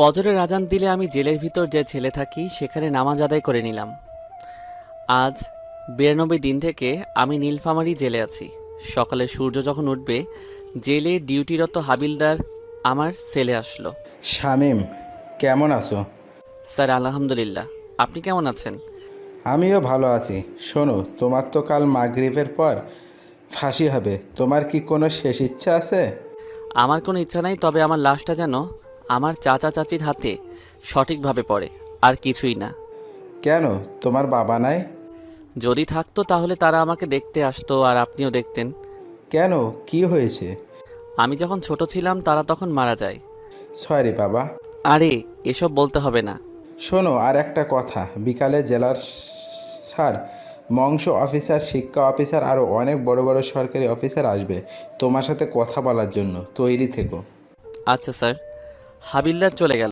ফজরের আজান দিলে আমি জেলের ভিতর যে ছেলে থাকি সেখানে নামাজ আদায় করে নিলাম। আজ বিরানব্বই দিন থেকে আমি নীলফামারি জেলে আছি। সকালে সূর্য যখন উঠবে জেলে ডিউটিরত হাবিলদার আমার ছেলে আসলো। শামিম কেমন আছো? স্যার আলহামদুলিল্লাহ। আপনি কেমন আছেন? আমিও ভালো আছি। শোনো তোমার তো কাল মাগরিবের পর ফাঁসি হবে। তোমার কি কোনো শেষ ইচ্ছা আছে? আমার কোনো ইচ্ছা নাই তবে আমার লাশটা যেন আমার চাচা চাচির হাতে সঠিকভাবে পড়ে আর কিছুই না। কেন? তোমার বাবা নাই? যদি থাকতো তাহলে তারা আমাকে দেখতে আসতো আর আপনিও দেখতেন। কেন? কি হয়েছে? আমি যখন ছোট ছিলাম তারা তখন মারা যায়। সরি বাবা। আরে এসব বলতে হবে না। শোনো আর একটা কথা। বিকালে জেলার স্যার মংস অফিসার শিক্ষা অফিসার আরও অনেক বড় বড় সরকারি অফিসার আসবে তোমার সাথে কথা বলার জন্য। তৈরি থেকো। আচ্ছা স্যার। হাবিলদার চলে গেল।